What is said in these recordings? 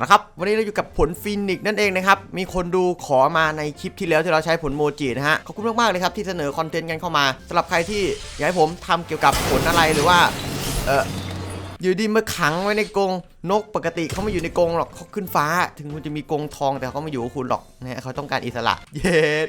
นะครับวันนี้เราอยู่กับผลฟินิกซ์นั่นเองนะครับ มีคนดูขอมาในคลิปที่แล้วที่เราใช้ผลโมจินะฮะ ขอบคุณมากๆเลยครับที่เสนอคอนเทนต์กันเข้ามาสำหรับใครที่อยากให้ผมทำเกี่ยวกับผลอะไรหรือว่า เอออยู่ดีมาขังไว้ในกรง นกปกติเขาไม่อยู่ในกรงหรอกเขาขึ้นฟ้า ถึงคุณจะมีกรงทองแต่เขาไม่อยู่กับคุณหรอกนะเขาต้องการอิสระ เย็ด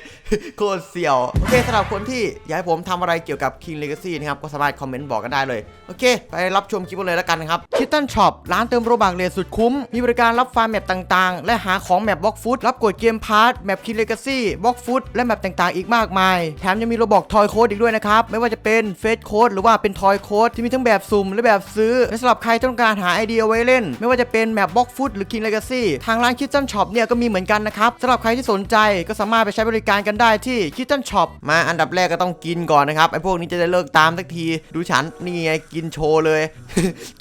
โคตรเสี่ยว โอเคสำหรับคนที่อยากให้ผมทำอะไรเกี่ยวกับ King Legacy นะครับ ก็สามารถคอมเมนต์บอกกันได้เลย โอเค ไปรับชมคลิปกันเลยแล้วกันนะครับคิตตันช็อปร้านเติมโรบักเลทสุดคุ้ม มีบริการรับฟาร์มแมปต่างๆ และหาของแมปบล็อกฟุตรับกดเกมพาร์ทแมป King Legacy บล็อกฟุตและแมปต่างๆ อีกมากมาย แถมยังมีโรบอกทอยโค้ดอีกด้วยนะครับไม่ว่าจะเป็นเฟสโค้ดหรือว่าเป็นทอยโค้ดที่มีทั้งแบบสุ่มและแบบซื้อและสำหรับใครต้องการหาไอเดียไว้เล่นไม่ว่าจะเป็นแมปบล็อกฟุตหรือคิงเลกาซี่ทางร้านคิตตันช็อปเนี่ยก็มีเหมือนกันนะครับสำหรับใครที่สนใจก็สามารถไปใช้บริการกันได้ที่คิตตันช็อปมาอันดับแรกก็ต้องกินก่อนนะครับไอพวกนี้จะได้เลิกตามสักทีดูฉันนี่ไงกินโชว์เลย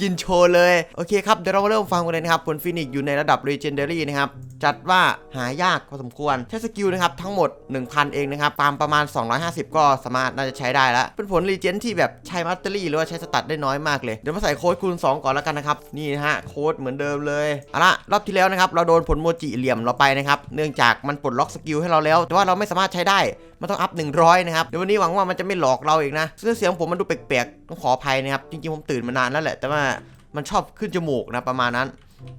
กินโชว์เลย โอเคครับเดี๋ยวเรามาเริ่มฟังกันเลยนะครับผลฟินิกอยู่ในระดับ Legendary นะครับ จัดว่าหายากพอสมควรใช้สกิลนะครับทั้งหมด 1,000 เองนะครับตาร์มประมาณ 250 ก็สามารถน่าจะใช้ได้แล้ว เป็นผลรีเจนที่แบบใช้มัตเตอรี่หรือว่าใช้สตัดได้น้อยมากเลย เดี๋ยวมาใส่โค้ดคูณ 2 ก่อนแล้วกันนะครับ นี่นะฮะโค้ดเหมือนเดิมเลยเอาละรอบที่แล้วนะครับเราโดนผลโมจิเหลี่ยมเราไปนะครับเนื่องจากมันปลดล็อกสกิลให้เราแล้ว แต่ว่าเราไม่สามารถใช้ได้มันต้องอัพ 100 นะครับเดี๋ยววันนี้หวังว่ามันจะไม่หลอกเราอีกนะเสียงผมมันดูแปลกๆต้องขออภัยนะครับจริงๆผมตื่นมานานแล้วแหละ แต่ว่ามันชอบขึ้นจมูกนะประมาณนั้น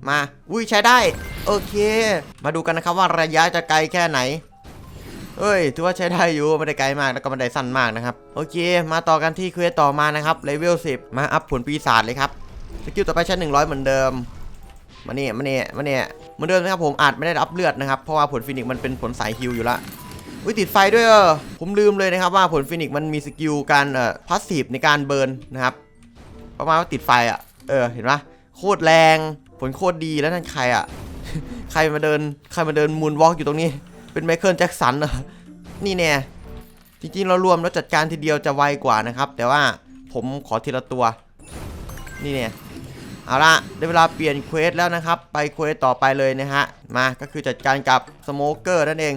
มา อุ้ยใช้ได้ โอเค มาดูกันนะครับว่าระยะจะไกลแค่ไหนเอ้ยถือว่าใช้ได้อยู่ไม่ได้ไกลมากแล้วก็ไม่ได้สั้นมากนะครับ โอเค มาต่อกันที่เควสต่อมานะครับเลเวล10 มาอัพผลปีศาจเลยครับสกิลต่อไปใช้100 เหมือนเดิมมาเนี่ยมาเนี่ยมาเนี่ยเหมือนเดิมนะครับผมอาจไม่ได้อัพเลือดนะครับเพราะว่าผลฟินิกมันเป็นผลสายฮิลอยู่ละอุ้ยติดไฟด้วยเออผมลืมเลยนะครับว่าผลฟินิกมันมีสกิลการเอ่อพาสซีฟในการเบิร์นนะครับประมาณว่าติดไฟอะเออเห็นปะโคตรแรงผลโคตรดีแล้วนั่นใครอะ ใครมาเดิน ใครมาเดินมูนวอล์กอยู่ตรงนี้ เป็นไมเคิลแจ็คสันเหรอ นี่แน่ จริงๆ เรารวมแล้วจัดการทีเดียวจะไวกว่านะครับ แต่ว่าผมขอทีละตัว นี่เนี่ยเอาละได้เวลาเปลี่ยนเควสแล้วนะครับ ไปเควสต่อไปเลยนะฮะ มาก็คือจัดการกับสโมเกอร์นั่นเอง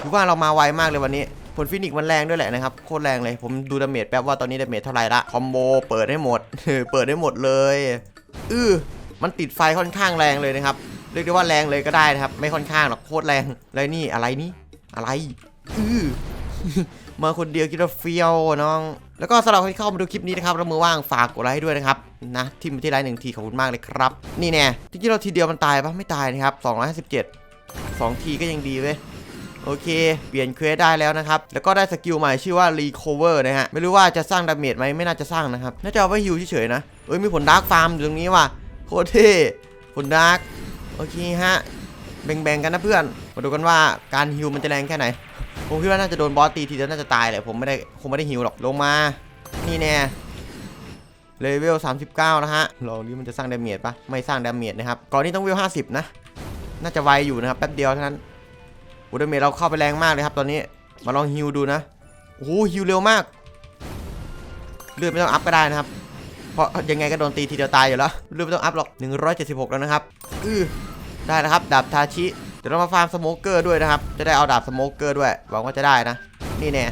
ถือว่าเรามาไวมากเลยวันนี้ ผลฟินิกซ์มันแรงด้วยแหละนะครับ โคตรแรงเลย ผมดูดาเมจแป๊บว่าตอนนี้ดาเมจเท่าไหร่ละ คอมโบเปิดให้หมด เปิดได้หมดเลย อือมันติดไฟค่อนข้างแรงเลยนะครับ รียกได้ว่าแรงเลยก็ได้นะครับ ไม่ค่อนข้างหรอกโคตรแรงแล้วนี่อะไรนี่อะไรอือมาคนเดียวคิดว่าเฟี้ยวน้อง แล้วก็สำหรับคนที่เข้ามาดูคลิปนี้นะครับแล้วมือว่างฝากกดไลค์ให้ด้วยนะครับนะที่มาที่ไลค์หนึ่งทีขอบคุณมากเลยครับ นี่แน่จริงๆเราทีเดียวมันตายปะไม่ตายนะครับ257 2 ทีก็ยังดีเว้ยโอเค เปลี่ยนเควสได้แล้วนะครับ แล้วก็ได้สกิลใหม่ชื่อว่า Recover นะฮะ ไม่รู้ว่าจะสร้างดาเมจไหมไม่น่าจะสร้างนะครับ น่าจะเอาไว้ฮิวเฉยๆนะ เอ้ย มีผลดาร์กฟาร์มอยู่ตรงนี้ว่ะ โคตรเท่ผลดาร์ก โอเคฮะ แบ่งๆกันนะเพื่อน มาดูกันว่าการฮิวมันจะแรงแค่ไหน ผมคิดว่าน่าจะโดนบอสตีทีเดียวน่าจะตายแหละ ผมไม่ได้คงไม่ได้ฮิวหรอก ลงมา นี่แน่ เลเวล 39 นะฮะ ลองนี้มันจะสร้างดาเมจปะไม่สร้างดาเมจนะครับ ก่อนนี้ต้องเวล 50 นะ น่าจะไวอยู่นะครับแป๊บเดียวเท่านั้นอุดาเมจเราเข้าไปแรงมากเลยครับ ตอนนี้ มาลองฮิวดูนะ โอ้ฮิวเร็วมาก เลือดไม่ต้องอัพก็ได้นะครับ เพราะยังไงก็โดนตีทีเดียวตายอยู่แล้วเลือดไม่ต้องอัพหรอก 176 แล้วนะครับอือได้แล้วครับดาบทาชิ เดี๋ยวเรามาฟาร์มสโมเกอร์ด้วยนะครับ จะได้เอาดาบสโมเกอร์ด้วย หวังว่าจะได้นะ นี่แน่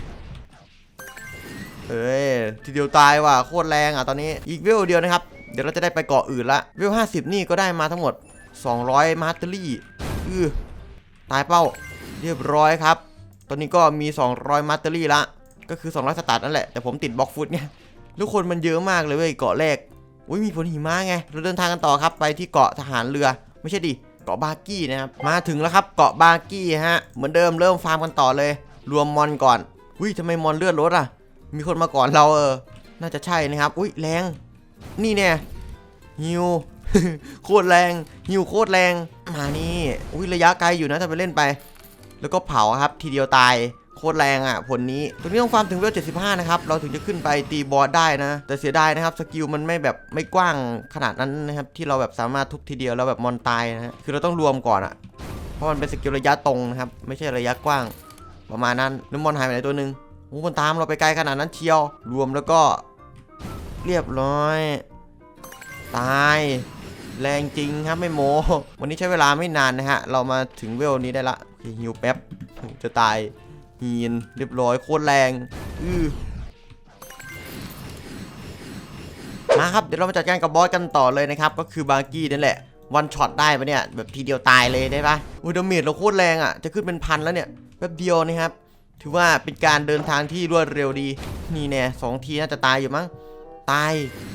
เอ้ยทีเดียวตายว่ะโคตรแรงอะตอนนี้อีกเวลเดียวนะครับ เดี๋ยวเราจะได้ไปเกาะอื่นละเวล50 นี่ก็ได้มาทั้งหมด 200 มาสเตอรี่อือตายเป้าเรียบร้อยครับ ตอนนี้ก็มี 200มัตเตอรี่ละ ก็คือ 200 สตาร์ทนั่นแหละ แต่ผมติดบล็อกฟุตไง ทุกคนมันเยอะมากเลยเว้ยเกาะแรกอุ้ยมีผลหิมะไง เราเดินทางกันต่อครับไปที่เกาะทหารเรือ ไม่ใช่ดิ เกาะบากี้นะครับ มาถึงแล้วครับเกาะบากี้ฮะ เหมือนเดิมเริ่มฟาร์มกันต่อเลย รวมมอนก่อน อุ้ยทำไมมอนเลือดลดอะ มีคนมาก่อนเราเออ น่าจะใช่นะครับ อุ้ยแรง นี่แน่ฮิวโคตรแรงฮิวโคตรแรง มานี่ อุ้ยระยะไกลอยู่นะถ้าไปเล่นไป แล้วก็เผาครับทีเดียวตาย โคตรแรงอะผลนี้ตรงนี้ต้องฟาร์มถึงเวล75 นะครับ เราถึงจะขึ้นไปตีบอสได้นะ แต่เสียดายนะครับ สกิลมันไม่แบบไม่กว้างขนาดนั้นนะครับ ที่เราแบบสามารถทุบทีเดียวแล้วแบบมอนตายนะฮะคือเราต้องรวมก่อนอะ เพราะมันเป็นสกิลระยะตรงนะครับ ไม่ใช่ระยะกว้างประมาณนั้นแล้วมอนหายไปไหนตัวหนึ่งโอ้มันตามเราไปไกลขนาดนั้นเชียว รวมแล้วก็เรียบร้อย ตาย แรงจริงครับไม่โม วันนี้ใช้เวลาไม่นานนะฮะ เรามาถึงเวลนี้ได้ละโอเคฮิวแป๊บจะตายีนเรียบร้อยโคตรแรงอือมาครับเดี๋ยวเรามาจัดการกับบอสกันต่อเลยนะครับ ก็คือบาร์กี้นั่นแหละวันช็อตได้ปะเนี่ย แบบทีเดียวตายเลยได้ปะอุดาเมจเราโคตรแรงอะ จะขึ้นเป็นพันแล้วเนี่ยแป๊บเดียวนะครับ ถือว่าเป็นการเดินทางที่รวดเร็วดี นี่แน่สองทีน่าจะตายอยู่มั้ง ตาย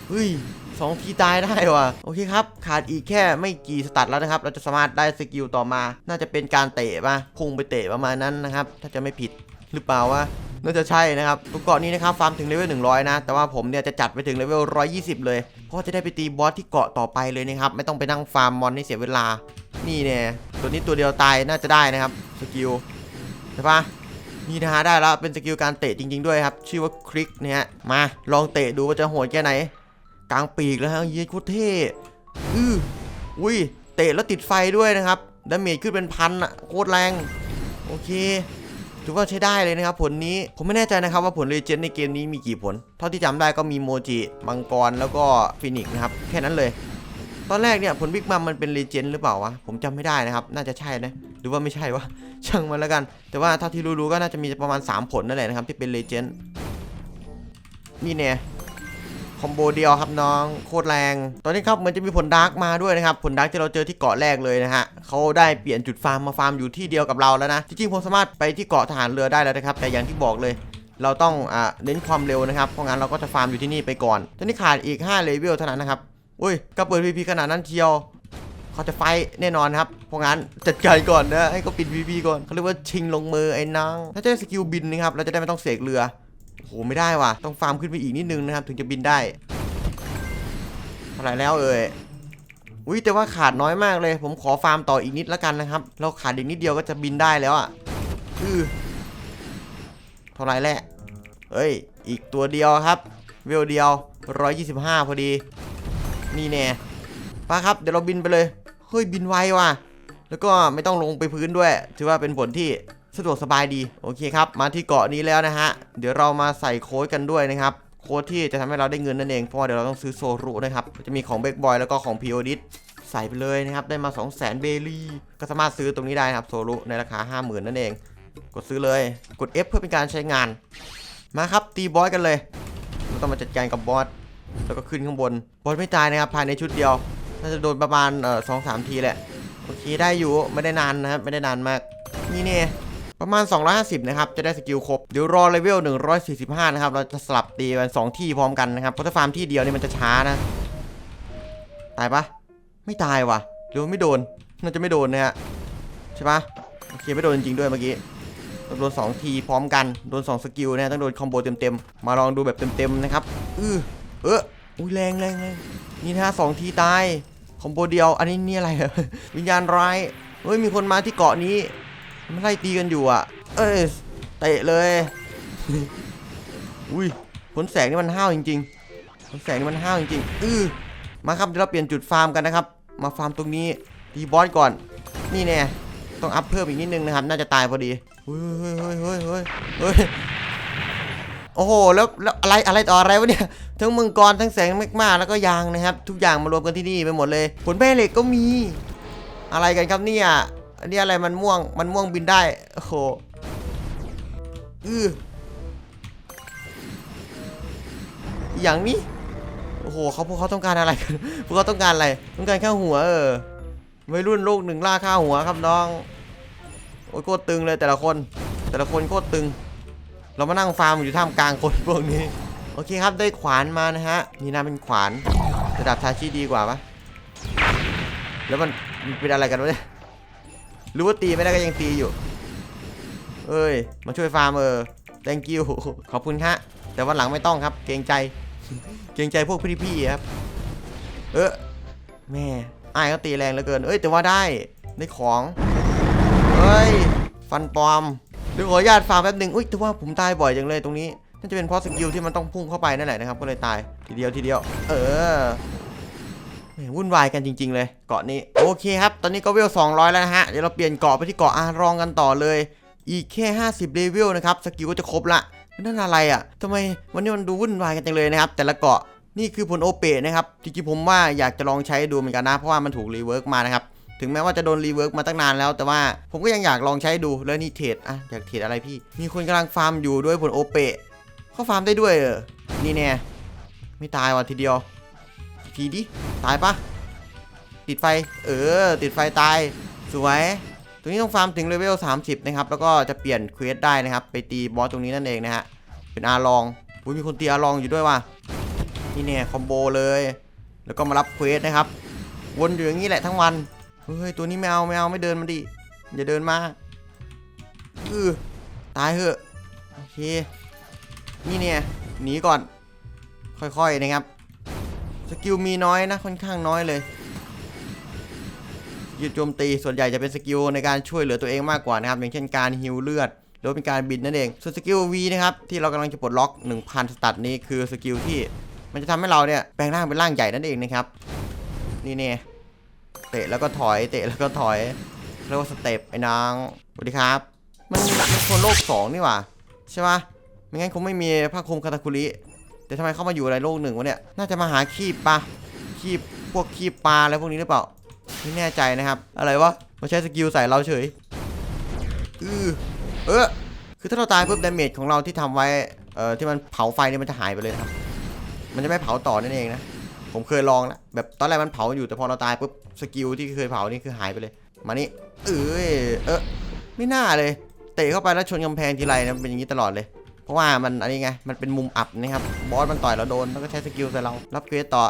เฮ้ย สองทีตายได้ว่ะโอเคครับ ขาดอีกแค่ไม่กี่สตัดแล้วนะครับ เราจะสามารถได้สกิลต่อมา น่าจะเป็นการเตะป่ะพุ่งไปเตะประมาณนั้นนะครับ ถ้าจะไม่ผิดหรือเปล่าวะน่าจะใช่นะครับตัวเกาะนี้นะครับฟาร์มถึงเลเวล100 นะ แต่ว่าผมเนี่ยจะจัดไปถึงเลเวล120 เลย เพราะจะได้ไปตีบอสที่เกาะต่อไปเลยนะครับ ไม่ต้องไปนั่งฟาร์มมอนให้เสียเวลา นี่เนี่ยตัวนี้ตัวเดียวตายน่าจะได้นะครับ สกิลใช่ปะนี่นะฮะได้แล้วเป็นสกิลการเตะจริง ๆ ด้วยครับ ชื่อว่าคลิกเนี่ยมาลองเตะดูว่าจะโหดแค่ไหน กลางปีกแล้วฮะเยี่ยโคตรเท่อืออุ้ยเตะแล้วติดไฟด้วยนะครับดาเมจขึ้นเป็นพันอะโคตรแรง โอเคถือว่าใช้ได้เลยนะครับผลนี้ผมไม่แน่ใจนะครับว่าผลเลเจนด์ในเกมนี้มีกี่ผล เท่าที่จำได้ก็มีโมจิมังกรแล้วก็ฟินิกซ์นะครับ แค่นั้นเลย ตอนแรกเนี่ยผลบิ๊กมัมมันเป็นเลเจนด์หรือเปล่าวะ ผมจำไม่ได้นะครับ น่าจะใช่นะ หรือว่าไม่ใช่วะช่างมันแล้วกัน แต่ว่าเท่าที่รู้ๆก็น่าจะมีประมาณ 3 ผลนั่นแหละนะครับที่เป็นเลเจนด์นี่เนี่ย คอมโบเดียวครับน้องโคตรแรง ตอนนี้ครับเหมันจะมีผลดาร์กมาด้วยนะครับผลดาร์กที่เราเจอที่เกาะแรกเลยนะฮะเขาได้เปลี่ยนจุดฟาร์มมาฟาร์มอยู่ที่เดียวกับเราแล้วนะจริงๆผมสามารถไปที่เกาะทหารเรือได้แล้วนะครับแต่อย่างที่บอกเลยเราต้องอ่าเน้นความเร็วนะครับ เพราะงั้นเราก็จะฟาร์มอยู่ที่นี่ไปก่อน ตอนนี้ขาดอีก5เลเวลเท่านั้นนะครับ อุ้ยก็เปิด VP ขนาดนั้นเชียว เขาจะไฟแน่นอนครับ เพราะงั้นจัดการก่อนนะ ให้เขาปิด VP ก่อน เขาเรียกว่าชิงลงมือไอ้นาง ถ้าจะได้สกิลบินนะครับ เราจะได้ไม่ต้องเสกเรือ โอ้โหไม่ได้ว่ะ ต้องฟาร์มขึ้นไปอีกนิดนึงนะครับ ถึงจะบินได้เท่าไหร่แล้วเอ่ยอุ้ยแต่ว่าขาดน้อยมากเลย ผมขอฟาร์มต่ออีกนิดแล้วกันนะครับ เราขาดอีกนิดเดียวก็จะบินได้แล้วอะอือเท่าไหร่แหละเฮ้ย อีกตัวเดียวครับ เวลเดียว 125 พอดี นี่แน่ป้าครับ เดี๋ยวเราบินไปเลย เฮ้ยบินไวว่ะ แล้วก็ไม่ต้องลงไปพื้นด้วย ถือว่าเป็นผลที่ สะดวกสบายดีโอเคครับ มาที่เกาะนี้แล้วนะฮะ เดี๋ยวเรามาใส่โค้ดกันด้วยนะครับ โค้ดที่จะทำให้เราได้เงินนั่นเอง เพราะเดี๋ยวเราต้องซื้อโซรุนะครับ จะมีของเบกบอยแล้วก็ของพีโอดิสใส่ไปเลยนะครับ ได้มา 2 0 0 0 0 0 เบลี่ ก็สามารถซื้อตรงนี้ได้นะครับโซรุในราคา 50,000 นั่นเอง กดซื้อเลย กด F เพื่อเป็นการใช้งาน มาครับตีบอสกันเลยเราต้องมาจัดการกับบอส แล้วก็ขึ้นข้างบน บอสไม่ตายนะครับภายในชุดเดียว น่าจะโดนประมาณสองสามทีแหละ โอเคได้อยู่ ไม่ได้นานนะครับ ไม่ได้นานมาก นี่เนี่ย ประมาณ 250 นะครับ จะได้สกิลครบ เดี๋ยวรอเลเวล 145 นะครับ เราจะสลับตีกัน2ที่พร้อมกันนะครับ เพราะถ้าฟาร์มที่เดียวนี่มันจะช้านะ ตายปะไม่ตายว่ะหรือไม่โดน น่าจะไม่โดนนะฮะ ใช่ปะโอเคไม่โดนจริงๆด้วยเมื่อกี้ โดน 2 ทีพร้อมกัน โดน 2 สกิลนะต้องโดนคอมโบเต็มๆ มาลองดูแบบเต็มๆนะครับ อือเอออุ้ยแรงแรงแรงนี่นะฮะสองทีตาย คอมโบเดียว อันนี้นี่อะไรอะวิญญาณร้าย เฮ้ยมีคนมาที่เกาะนี้ มันไล่ตีกันอยู่อะ เอ้ยเตะเลย อุ้ยผลแสงนี่มันห้าวจริงๆผลแสงนี่มันห้าวจริงๆ อือมาครับเดี๋ยวเราเปลี่ยนจุดฟาร์มกันนะครับ มาฟาร์มตรงนี้ตีบอสก่อน นี่แน่ต้องอัพเพิ่มอีกนิดนึงนะครับ น่าจะตายพอดีเฮ้ยเฮ้ยเฮ้ยเฮ้ยเฮ้ยโอ้โหแล้วแล้วอะไรอะไรต่ออะไรวะเนี่ยทั้งมังกรทั้งแสงแมกมาแล้วก็ยางนะครับ ทุกอย่างมารวมกันที่นี่ไปหมดเลย ผลแม่เหล็กก็มี อะไรกันครับเนี่ย อันนี้อะไรมันม่วงมันม่วงบินได้ โอ้โหอืออย่างนี้โอ้โหเขาพวกเขาต้องการอะไรกันพวกเขาต้องการอะไรต้องการข้าวหัวเออวัยรุ่นลูกหนึ่งล่าข้าวหัวครับน้องโอ้ยโคตรตึงเลยแต่ละคน แต่ละคนโคตรตึง เรามานั่งฟาร์มอยู่ท่ามกลางคนพวกนี้ โอเคครับได้ขวานมานะฮะนี่นะเป็นขวานระดับทาชิดีกว่าปะแล้วมันเป็นอะไรกันวะเนี่ย หรือว่าตีไม่ได้ก็ยังตีอยู่ เอ้ย มาช่วยฟาร์มเออ thank you ขอบคุณฮะ แต่วันหลังไม่ต้องครับ เกรงใจ เกรงใจพวกพี่ๆครับ เออแม่อ้ายก็ตีแรงเหลือเกิน เอ้ย แต่ว่าได้ได้ของเฮ้ย ฟันปลอมเดี๋ยวขออนุญาตฟาร์มแป๊บหนึ่งอุ้ยแต่ว่าผมตายบ่อยจังเลยตรงนี้น่าจะเป็นเพราะสกิลที่มันต้องพุ่งเข้าไปนั่นแหละนะครับ ก็เลยตายทีเดียวทีเดียว เออ วุ่นวายกันจริง ๆ เลยเกาะนี้โอเคครับ ตอนนี้ก็เวล200 แล้วนะฮะเดี๋ยวเราเปลี่ยนเกาะไปที่เกาะอารองกันต่อเลย อีกแค่ 50เลเวลนะครับสกิลก็จะครบละนั่นอะไรอะทำไมวันนี้มันดูวุ่นวายกันจังเลยนะครับแต่ละเกาะนี่คือผลโอเปะนะครับจริงๆผมว่าอยากจะลองใช้ดูเหมือนกันนะเพราะว่ามันถูกรีเวิร์กมานะครับถึงแม้ว่าจะโดนรีเวิร์กมาตั้งนานแล้วแต่ว่าผมก็ยังอยากลองใช้ดูแล้วนี่เทรดอะอยากเทรดอะไรพี่ มีคนกำลังฟาร์มอยู่ด้วยผลโอเปะเขาฟาร์มได้ด้วยเออนี่แน่ไม่ตายว่ะทีเดียว ทีดิ ตายปะติดไฟ เออ ติดไฟตาย สวย ตรงนี้ต้องฟาร์มถึงเลเวล 30 นะครับ แล้วก็จะเปลี่ยนเควสได้นะครับ ไปตีบอสตรงนี้นั่นเองนะฮะ เป็นอาลองอุ้ยมีคนตีอาลองอยู่ด้วยว่ะ นี่เนี่ยคอมโบเลย แล้วก็มารับเควสนะครับ วนอยู่อย่างนี้แหละทั้งวัน เฮ้ย ตัวนี้ไม่เอาไม่เอาไม่เดินมาดิ อย่าเดินมาอือตายเหอะ โอเค นี่เนี่ย หนีก่อน ค่อยๆนะครับ สกิลมีน้อยนะค่อนข้างน้อยเลยยืดโจมตีส่วนใหญ่จะเป็นสกิลในการช่วยเหลือตัวเองมากกว่านะครับอย่างเช่นการฮิวเลือดหรือเป็นการบินนั่นเองส่วนสกิล V นะครับที่เรากำลังจะปลดล็อก 1,000 สตัดนี้คือสกิลที่มันจะทำให้เราเนี่ยแปลงร่างเป็นร่างใหญ่นั่นเองนะครับนี่เนี่ยเตะแล้วก็ถอยเตะแล้วก็ถอยเรียกว่าสเต็ปไอ้นางสวัสดีครับ มันมันคนโลกสองนี่หว่าใช่ปะไม่งั้นคงไม่มีผ้าคลุมคาตาคุริ แต่ทำไมเข้ามาอยู่ในโลกหนึ่งวะเนี่ย น่าจะมาหาคีบปะคีบพวกคีบปลาอะไรพวกนี้หรือเปล่า ไม่แน่ใจนะครับ อะไรวะมาใช้สกิลใส่เราเฉยอือเออคือถ้าเราตายปุ๊บดาเมจของเราที่ทำไว้ เอ่อ ที่มันเผาไฟเนี่ยมันจะหายไปเลยครับ มันจะไม่เผาต่อนั่นเองนะ ผมเคยลองแล้วแบบตอนแรกมันเผาอยู่แต่พอเราตายปุ๊บสกิลที่เคยเผานี่คือหายไปเลย มานี่เอ้ย เออไม่น่าเลย เตะเข้าไปแล้วชนกำแพงทีไรนะเป็นอย่างนี้ตลอดเลย ราะว่ามันอันนี้ไง มันเป็นมุมอับนะครับ บอสมันต่อยเราโดน แล้วก็ใช้สกิลใส่เรา รับเควสต่อ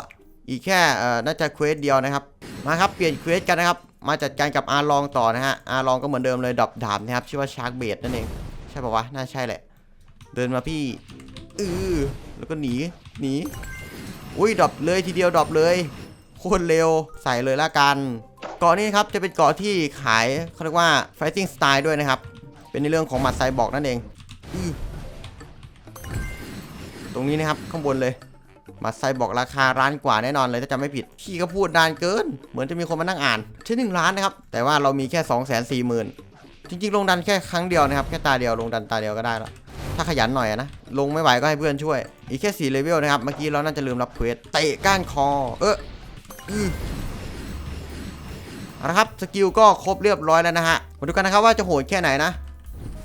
อีกแค่น่าจะเควสเดียวนะครับ มาครับ เปลี่ยนเควสกันนะครับ มาจัดการกับอาร์ลองต่อนะฮะ อาร์ลองก็เหมือนเดิมเลยดรอปดาบนะครับ ชื่อว่าชาร์กเบดนั่นเอง ใช่ป่าวะ น่าใช่แหละ เดินมาพี่อือแล้วก็หนี หนี อุ้ยดรอปเลยทีเดียวดรอปเลย โคตรเร็ว ใส่เลยละกัน เกาะนี้ครับ จะเป็นเกาะที่ขายเขาเรียกว่า fighting style ด้วยนะครับ เป็นในเรื่องของหมัดไซบอร์กนั่นเองอือ รงนี้นะครับ ข้างบนเลยมัดไซบอกราคาร้านกว่าแน่นอนเลยถ้าจำไม่ผิดพี่ก็พูดนานเกิน เหมือนจะมีคนมานั่งอ่านใช่หนึ่งล้านนะครับ แต่ว่าเรามีแค่2 4 0 0 0 0จริงๆ ลงดันแค่ครั้งเดียวนะครับ แค่ตาเดียวลงดันตาเดียวก็ได้แล้วถ้าขยันหน่อยนะ ลงไม่ไหวก็ให้เพื่อนช่วย อีกแค่4เลเวลนะครับ เมื่อกี้เราน่าจะลืมรับเควสเตะก้านคอ เอออื้อเอาละครับสกิลก็ครบเรียบร้อยแล้วนะฮะมาดูกันนะครับว่าจะโหดแค่ไหนนะ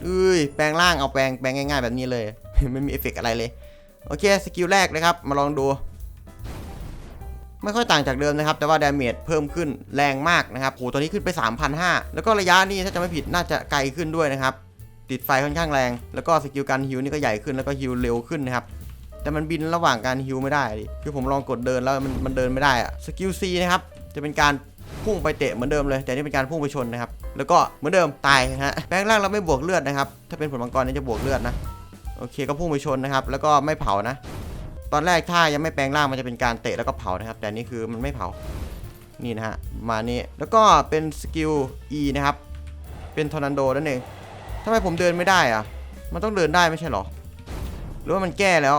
อ้ยแปลงร่างเอาแปลงแปลงง่ายๆแบบนี้เลย ไม่มีเอฟเฟกต์อะไรเลย โอเคสกิลแรกเลยครับมาลองดู ไม่ค่อยต่างจากเดิมนะครับ แต่ว่าดาเมจเพิ่มขึ้นแรงมากนะครับโหตัวนี้ขึ้นไป 3,500 แล้วก็ระยะนี่ถ้าจะไม่ผิดน่าจะไกลขึ้นด้วยนะครับ ติดไฟค่อนข้างแรง แล้วก็สกิลการฮิวนี่ก็ใหญ่ขึ้นแล้วก็ฮิวเร็วขึ้นนะครับแต่มันบินระหว่างการฮิวไม่ได้ดิคือผมลองกดเดินแล้วมันมันเดินไม่ได้อะสกิล C นะครับจะเป็นการพุ่งไปเตะเหมือนเดิมเลย แต่นี่เป็นการพุ่งไปชนนะครับ แล้วก็เหมือนเดิมตายฮะแปลงร่างเราไม่บวกเลือดนะครับ ถ้าเป็นผลมังกรนี่จะบวกเลือดนะ โอเคก็พุ่งไปชนนะครับ แล้วก็ไม่เผานะ ตอนแรกถ้ายังไม่แปลงร่างมันจะเป็นการเตะแล้วก็เผานะครับ แต่นี่คือมันไม่เผา นี่นะฮะ มานี่แล้วก็เป็นสกิล E นะครับ เป็นทอร์นันโดนั่นเองทำไมผมเดินไม่ได้อะมันต้องเดินได้ไม่ใช่เหรอ หรือว่ามันแก้แล้ว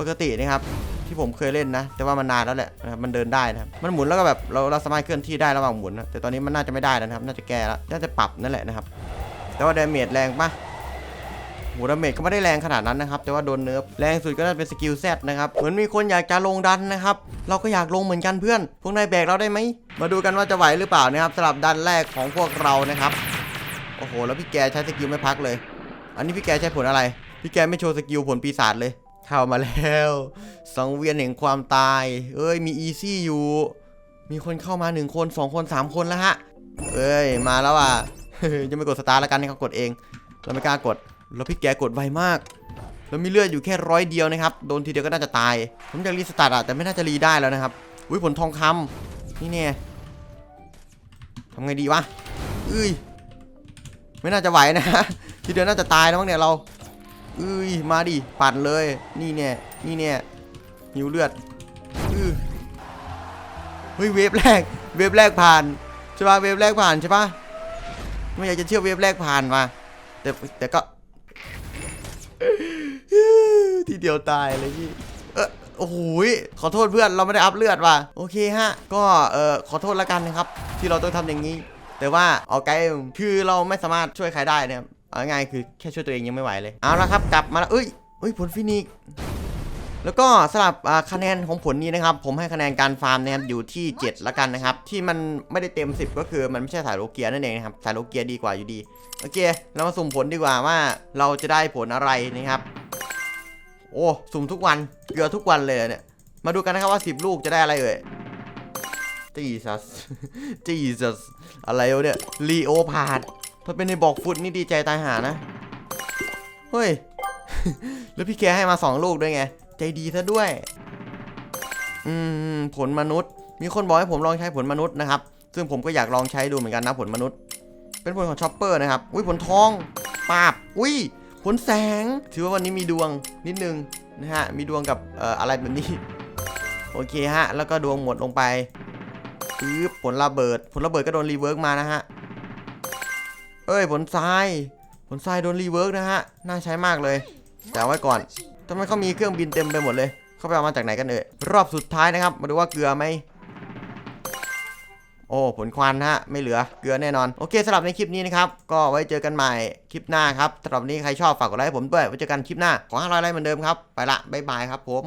ปกตินะครับ ที่ผมเคยเล่นนะ แต่ว่ามันนานแล้วแหละนะครับ มันเดินได้นะครับ มันหมุนแล้วก็แบบเราเราสามารถเคลื่อนที่ได้ระหว่างหมุนนะ แต่ตอนนี้มันน่าจะไม่ได้นะครับ น่าจะแก้แล้ว น่าจะปรับนั่นแหละนะครับ แต่ว่าดาเมจแรงปะ โหดาเมจก็ไม่ได้แรงขนาดนั้นนะครับ แต่ว่าโดนเนิร์ฟแรงสุดก็น่าจะเป็นสกิลแซนะครับ เหมือนมีคนอยากจะลงดันนะครับ เราก็อยากลงเหมือนกันเพื่อน พวกนายแบกเราได้ไหม มาดูกันว่าจะไหวหรือเปล่านะครับสำหรับดันแรกของพวกเรานะครับ โอ้โห แล้วพี่แกใช้สกิลไม่พักเลย อันนี้พี่แกใช้ผลอะไร พี่แกไม่โชว์สกิลผลปีศาจเลย เข้ามาแล้วสังเวียนแห่งความตาย เอ้ย มีอีซี่อยู่ มีคนเข้ามา1คน2คน3คนแล้วฮะ เอ้ย มาแล้วอะจะไม่กดสตาร์แล้วกันให้เขากดเองเราไม่กล้ากด แล้วพี่แกกดไวมาก แล้วมีเลือดอยู่แค่ร้อยเดียวนะครับ โดนทีเดียวก็น่าจะตาย ผมอยากรีสตาร์ทอะแต่ไม่น่าจะรีได้แล้วนะครับ อุ้ยผลทองคำนี่เนี่ยทำไงดีวะเอ้ย ไม่น่าจะไหวนะทีเดียวน่าจะตายแล้วมั้งเนี่ยเราเอ้ย มาดิ ปั่นเลย นี่เนี่ยนี่เนี่ยหิวเลือดอื้อเฮ้ย เวฟแรก เวฟแรกผ่านใช่ป่ะเวฟแรกผ่านใช่ป่ะไม่อยากจะเชื่อเวฟแรกผ่านมาแต่แต่ก็ ทีเดียวตายเลยพี่เออโอ้โหยขอโทษเพื่อนเราไม่ได้อัพเลือดว่ะโอเคฮะ ก็เออขอโทษล้วกันนะครับ ที่เราต้องทำอย่างนี้ แต่ว่าเอาไกลคือเราไม่สามารถช่วยใครได้นะครับเอาง่ายคือแค่ช่วยตัวเองยังไม่ไหวเลยเอาละครับกลับมาแล้วเอ้ยเอ้ยผลฟินิกแล้วก็สำหรับคะแนนของผลนี้นะครับ ผมให้คะแนนการฟาร์มนะครับอยู่ที่ 7 ละกันนะครับ ที่มันไม่ได้เต็ม 10 ก็คือมันไม่ใช่สายโลเกียนั่นเองนะครับสายโลเกียดีกว่าอยู่ดี โอเค เรามาสุ่มผลดีกว่าว่าเราจะได้ผลอะไรนะครับ โอ้สุ่มทุกวันเกลือทุกวันเลยเนี่ยมาดูกันนะครับว่า 10 ลูกจะได้อะไรเอ่ยจีซัสจีซัสอะไรวะเนี่ยลีโอพาดถ้าเป็นในบอกฟุตนี่ดีใจตายหานะ เฮ้ย แล้วพี่แกให้มาสองลูกด้วยไง ใจดีซะด้วย อืม ผลมนุษย์ มีคนบอกให้ผมลองใช้ผลมนุษย์นะครับ ซึ่งผมก็อยากลองใช้ดูเหมือนกันนะผลมนุษย์ เป็นผลของชอปเปอร์นะครับ อุ้ยผลทอง ปาบ อุ้ย ผลแสง ถือว่าวันนี้มีดวงนิดนึงนะฮะ มีดวงกับเอ่ออะไรแบบนี้ โอเคฮะ แล้วก็ดวงหมดลงไปปึ๊บผลระเบิด ผลระเบิดก็โดนรีเวิร์กมานะฮะ เอ้ย ผลทราย ผลทรายโดนรีเวิร์กนะฮะ น่าใช้มากเลย แต่เอาไว้ก่อนทำไมเขามีเครื่องบินเต็มไปหมดเลย เขาไปเอามาจากไหนกันเอ่ย รอบสุดท้ายนะครับ มาดูว่าเกลือไหม โอ้ผลควันฮะไม่เหลือเกลือแน่นอน โอเคสำหรับในคลิปนี้นะครับ ก็ไว้เจอกันใหม่คลิปหน้าครับสำหรับนนี้ใครชอบฝากกดไลค์ให้ผมด้วยไว้เจอกันคลิปหน้าขอ500ไลค์เหมือนเดิมครับไปละบ๊ายบายครับผม